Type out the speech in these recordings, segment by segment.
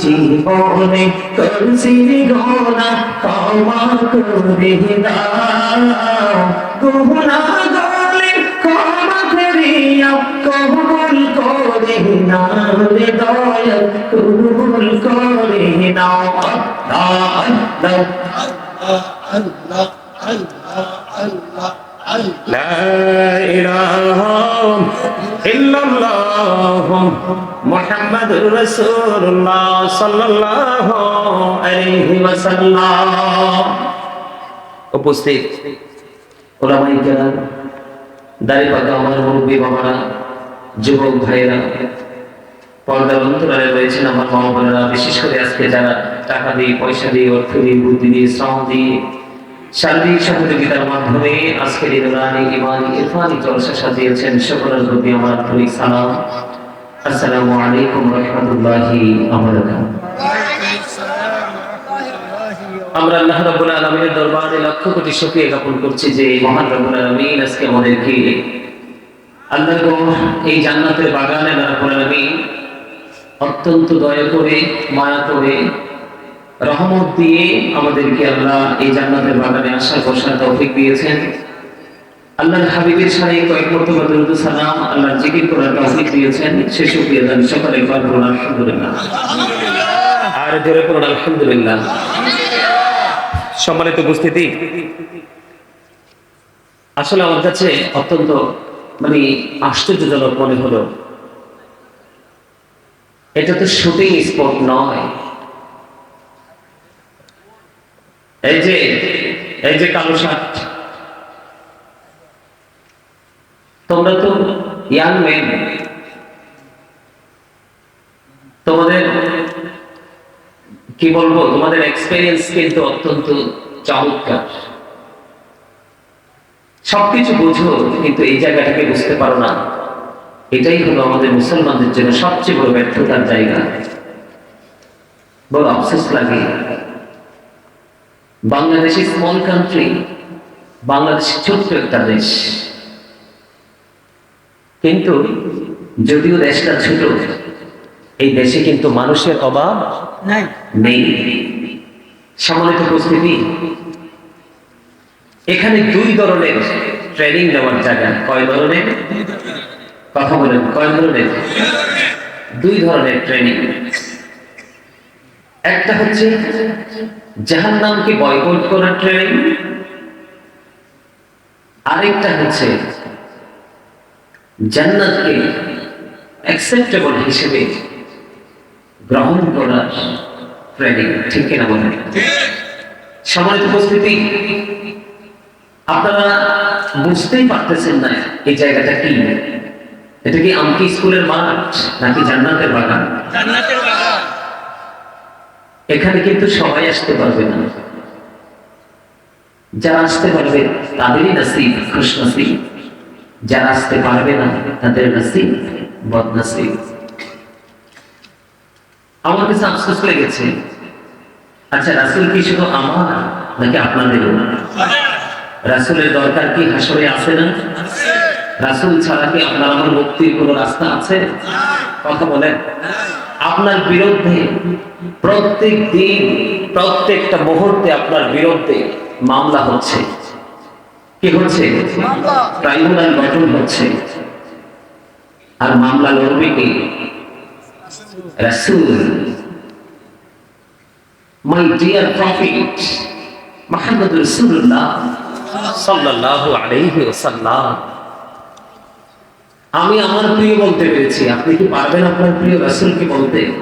জীবনে করছি গোনা ক্ষমা করে দাও গোনা গলে ক্ষমা করিয়া কবুল করে নাও রে দয়া কবুল করে নাও আল্লাহ আল্লাহ لا إله إلا الله محمد رسول الله صلى الله عليه وسلم উপস্থিত ওলামাই কেরাম দাড়ি পাকা আমার মুরব্বী বাবারা যুবক ভাইয়েরা পর্দার অন্তরালে রয়েছেন আমার মা বোনেরা বিশেষ করে আজকে যারা টাকা দিয়ে, পয়সা দিয়ে, অর্থ দিয়ে, বুদ্ধি দিয়ে, শ্রম দিয়ে, শারীরিক সহযোগিতার মাধ্যমে আজকের ইরানি ইমানি ইরফানি জলসা সাজিয়েছেন। সকলের প্রতি আমার আন্তরিক সালাম। আসসালামু আলাইকুম রহমতুল্লাহি আমরা আল্লাহ রাব্বুল আলামিনের দরবারে লক্ষ কোটি শুকরিয়া জ্ঞাপন করছি যে মহান রাব্বুল আলামিন আজকে আমাদেরকে আল্লাহ এই জান্নাতের বাগানে রাব্বুল আলামিন অত্যন্ত দয়া করে, মায়া করে রহমত দিয়ে আমাদেরকে আল্লাহ এই জান্নাতের বাগানে আসার বসার তৌফিক দিয়েছেন। আল্লাহর হাবিবের সাথে কয়েক মর্তবা দরুদ সালাম আল্লাহর জিকির করার তৌফিক দিয়েছেন। সে শুকরিয়া দান সকালে একবার বলুন আলহামদুলিল্লাহ। আর জোরে পড়ুন, আলহামদুলিল্লাহ। সম্মানিত উপস্থিতি, আসলে আমার কাছে অত্যন্ত মানে আশ্চর্যজনক মনে হলো। এটা তো শুটিং স্পট নয়। এই যে এই যে কালো শার্ট। তোমরা তো ইয়াং মেন। তোমাদের, কি বলব, তোমাদের এক্সপেরিয়েন্স কিন্তু অত্যন্ত চমৎকার। সবকিছু বুঝো, কিন্তু এই জায়গাটাকে বুঝতে পারো না। এটাই হলো আমাদের মুসলমানদের জন্য সবচেয়ে বড় ব্যর্থতার জায়গা। বড় আফসোস লাগে। Bangladesh is small country Bangladesh ছোট্ট একটা দেশ। কিন্তু যদিও দেশটা ছোট এই দেশে কিন্তু মানুষের অভাব নাই। নেই। সম্মানিত উপস্থিতি এখানে দুই ধরনের ট্রেনিং দেওয়ার জায়গা। কয় ধরনের? কথা বলেন কয় ধরনের? দুই ধরনের ট্রেনিং একটা হচ্ছে জাহান নামকে বয়কট করার ট্রেনিং আরেকটা হচ্ছে জান্নাতকে অ্যাকসেপ্টেবল হিসেবে গ্রহণ করার ট্রেনিং ঠিক কিনা বলে সম্মানিত উপস্থিতি, আপনারা বুঝতেই পারতেছেন না এই জায়গাটা কি? এটা কি আমকি স্কুলের মাঠ নাকি জান্নাতের বাগান। এখানে কিন্তু সবাই আসতে পারবে না। যারা আসতে পারবে, তাদেরই নসিব, খুশ নসিব। যারা আসতে পারবে না, তাদের নসিব বদনসিব আমার কাছে আফসোস লেগেছে আচ্ছা রাসুল কি শুধু আমার নাকি আপনাদেরও? রাসুলের দরকার কি হাসরে আছে না? রাসুল ছাড়া কি আপনার আমার মুক্তির কোনো রাস্তা আছে? কথা বলেন। আপনার বিরুদ্ধে প্রত্যেক দিন প্রত্যেকটা মুহূর্তে আপনার বিরুদ্ধে মামলা হচ্ছে। কি হচ্ছে? ট্রাইব্যুনাল গঠন হচ্ছে। আর মামলা লড়বে কি? রাসূল। মাই ডিয়ার প্রফিট মুহাম্মদ রাসূলুল্লাহ সাল্লাল্লাহু আলাইহি ওয়াসাল্লাম। আমি আমার প্রিয় বলতে পেরেছি। আপনি কি পারবেন আপনার প্রিয় রাসূলকে বলতে?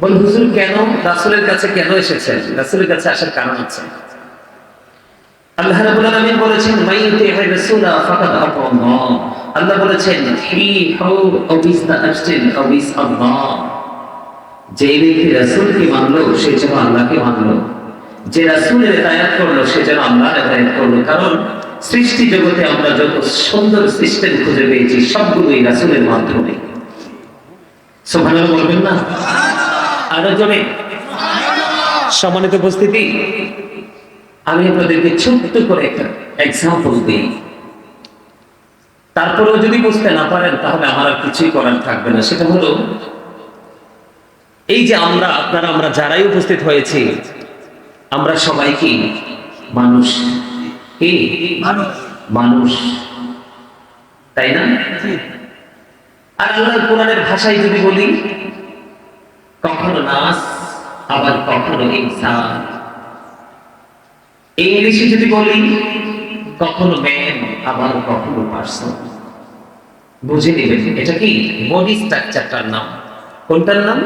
বল, হুজুর, কেন রাসূলের কাছে কেন এসেছেন? রাসূলের কাছে আসার কারণ আছে। আল্লাহ বলেছেন যে করল করল। কারণ সৃষ্টি জগতে আমরা যত সুন্দর সিস্টেম খুঁজে পেয়েছি, সবগুলোই রাসূলের মাধ্যমে। বলবেন না? আরও জনে সম্মানিত উপস্থিতি, আমি আপনাদেরকে ছোট্ট করে একটা এক্সাম্পল দিই। তারপরেও যদি বুঝতে না পারেন, তাহলে আমার আর কিছুই করার থাকবে না। সেটা হলো, এই যে আমরা, আপনারা, আমরা যারাই উপস্থিত হয়েছি, আমরা সবাই কি? মানুষ। কি মানুষ তাই না? আর আল্লাহ কোরআনের ভাষায় যদি বলি কখনো নাস আবার কখনো ইনসান। ইংলিশে যদি বলি কখনো ম্যান আবার কখনো পার্সন বুঝে নেবেন এটা কি? বডি স্ট্রাকচারটার নাম। কোনটার নাম?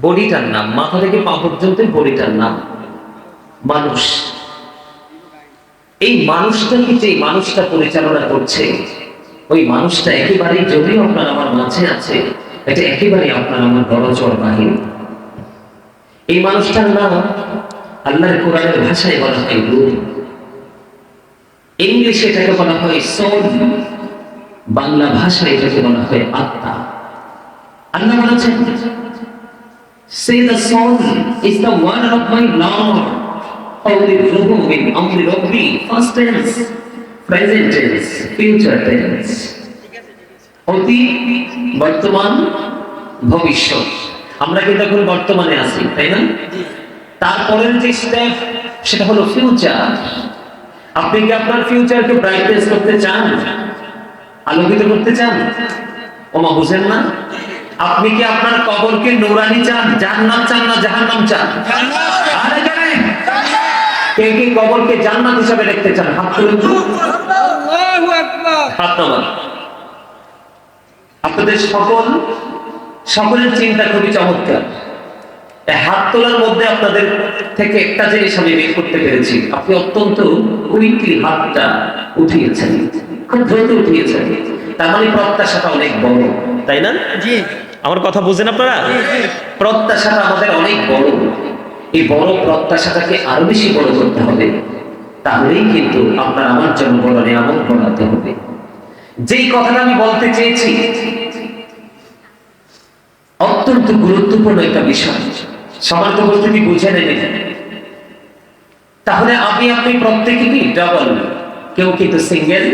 বডিটার নাম। মাথা থেকে পা পর্যন্ত বডিটার নাম। মানুষ। এই মানুষটাকে যে মানুষটা পরিচালনা করছে, ওই মানুষটা একেবারেই যদিও আপনার আমার মাঝে আছে, এটা একেবারে আপনার আমার বড়চর বাহির এই মানুষটার নাম আল্লাহর কোরআনের ভাষায় বলা হয় রূহ ইংলিশে এটাকে বলা হয় সোল বাংলা ভাষায় এটাকে বলা হয় আত্মা। আল্লাহ বলেছেন, Say the soul is the word of my Lord. Holy Ruhu in Amri Rabbi, past tense, present tense, future tense. অতি বর্তমান ভবিষ্যৎ। আমরা কিন্তু এখন বর্তমানে আছি তাই না? তারপরের যে স্টেপ সেটা হলো ফিউচার আপনি কি আপনার ফিউচারকে ব্রাইটনেস করতে চান? আলোকিত করতে চান? ওমা বুঝেন না? আপনি কি আপনার কবরকে নুরানি চান? জান্নাত চান না জাহান্নাম চান। আরে কে কে কবরকে জান্নাত হিসাবে দেখতে চান? হাত তুলুন। হাত নামান। আপনাদের সকল সকলের চিন্তা খুবই চমৎকার। হাত তোলার মধ্যে আপনাদের থেকে একটা জিনিস আমি বের করতে পেরেছি। আপনি অত্যন্ত কুইকলি হাতটা উঠিয়েছেন। খুব দ্রুত উঠিয়েছেন। তার মানে প্রত্যাশাটা অনেক বড় তাই না? আমার কথা বুঝেন আপনারা? প্রত্যাশাটা আমাদের অনেক বড়। এই বড় প্রত্যাশাটাকে আরও বেশি বড় করতে হবে, তাহলেই কিন্তু আপনার আমার জন্য বড় নিয়ামক বানাতে হবে। যেই কথাটা আমি বলতে চেয়েছি, অত্যন্ত গুরুত্বপূর্ণ একটা বিষয়। সবার তো উপস্থিতি বুঝে নেবেন তাহলে আমি আপনি প্রত্যেকে কি ডাবল কেউ কিন্তু সিঙ্গেল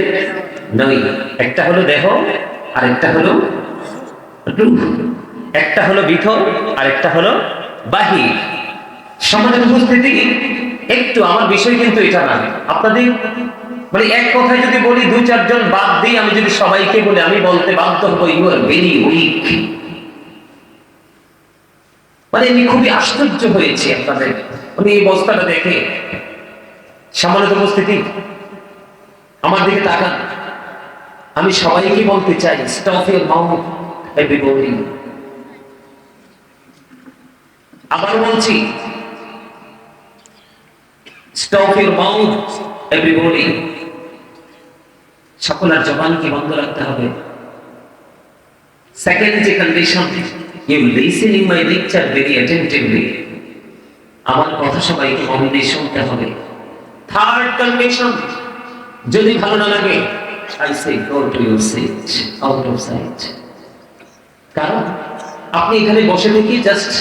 নই। একটা হলো দেহ আর একটা হলো একটা হলো ভিতর আর একটা হলো বাহির সমাজের উপস্থিতি একটু, আমার বিষয় কিন্তু এটা না। আপনাদের মানে এক কথায় যদি বলি, দুই চারজন বাদ দিই আমি যদি সবাইকে বলি, আমি বলতে বাধ্য হব ইউ আর ভেরি উইক মানে আমি খুবই আশ্চর্য হয়েছি আপনাদের। মানে এই বস্তাটা দেখে। সামান্য উপস্থিতি, আমার দিকে তাকান। আমি সবাইকে বলতে চাই স্টপ ইউর মাউথ আবার বলছি স্টপ ইউর মাউথ এভরিবডি সকলের জবানকে বন্ধ রাখতে হবে। সেকেন্ড যে condition you listening my lecture very attentively আমার কথা সবাইকে মন দিয়ে শুনতে হবে। থার্ড কন্ডিশন যদি ভালো না লাগে I say go to your seat out of sight কারণ, আপনি এখানে বসে থেকে জাস্ট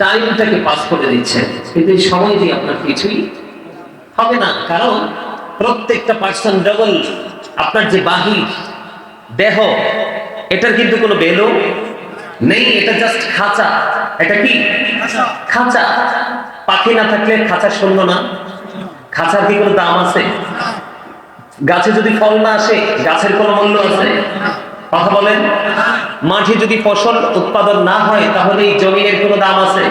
টাইমটাকে পাস করে দিচ্ছেন। কিন্তু এই সময় দিয়ে আপনার কিছুই হবে না। কারণ প্রত্যেকটা পার্সন ডবল আপনার যে বাহির দেহ এটার কিন্তু কোনো বেলো নেই। এটা জাস্ট খাঁচা। এটা কি? খাঁচা। পাখি না থাকলে খাঁচা শূন্য না। খাঁচার কি কোনো দাম আছে? গাছে যদি ফল না আসে গাছের কোনো মূল্য আছে? কথা বলেন। মাঠে যদি ফসল উৎপাদন না হয় তাহলে এই জমিনের কোনো দাম আছে?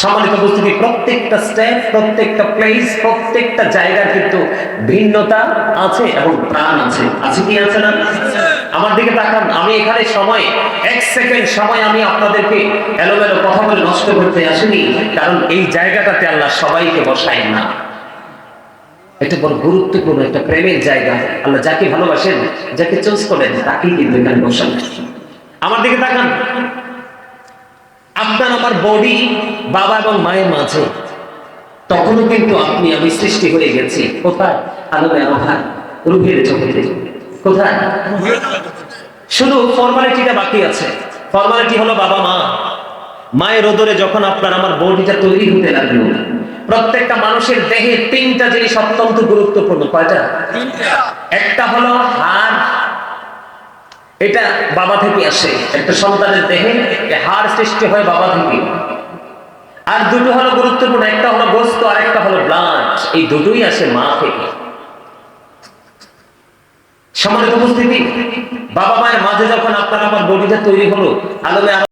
সম্মানিত উপস্থিতি, প্রত্যেকটা স্টেপ প্রত্যেকটা প্লেস প্রত্যেকটা জায়গার কিন্তু ভিন্নতা আছে এবং প্রাণ আছে। আছে কি আছে না? আমার দিকে তাকান, আমি এখানে সময়, এক সেকেন্ড সময় আমি আপনাদেরকে এলোমেলো কথা বলে নষ্ট করতে আসিনি, কারণ এই জায়গাটাতে আল্লাহ সবাইকে বসায় না। এটা বড় গুরুত্বপূর্ণ, একটা প্রেমের জায়গা। আল্লাহ যাকে ভালোবাসেন, যাকে চুজ করেন, তাকেই কিন্তু এখানে বসান আমার দিকে তাকান। আপনার আমার বডি, বাবা এবং মায়ের মাঝে। তখনও কিন্তু আপনি আমি সৃষ্টি হয়ে গেছি। কোথায়? আলোয় আলোহার রূপের চোখে কোথায়? শুধু ফর্মালিটিটা বাকি আছে। ফর্মালিটি হলো বাবা, মা। মায়ের ওদরে যখন আপনার আমার বডিটা তৈরি হতে লাগল, প্রত্যেকটা মানুষের দেহে তিনটা জিনিস অত্যন্ত গুরুত্বপূর্ণ। কয়টা? একটা হলো হাড় এটা বাবা থেকে আসে, একটা সন্তানের দেহে হাড় সৃষ্টি হয় বাবা থেকে। আর দুটো হলো গুরুত্বপূর্ণ, একটা হলো গোস্ত আর একটা হলো ব্লাড, এই দুটোই আসে মা থেকে। সমানের উপস্থিতি বাবা মায়ের মাঝে যখন আপনার আমার বডিটা তৈরি হলো, আলমে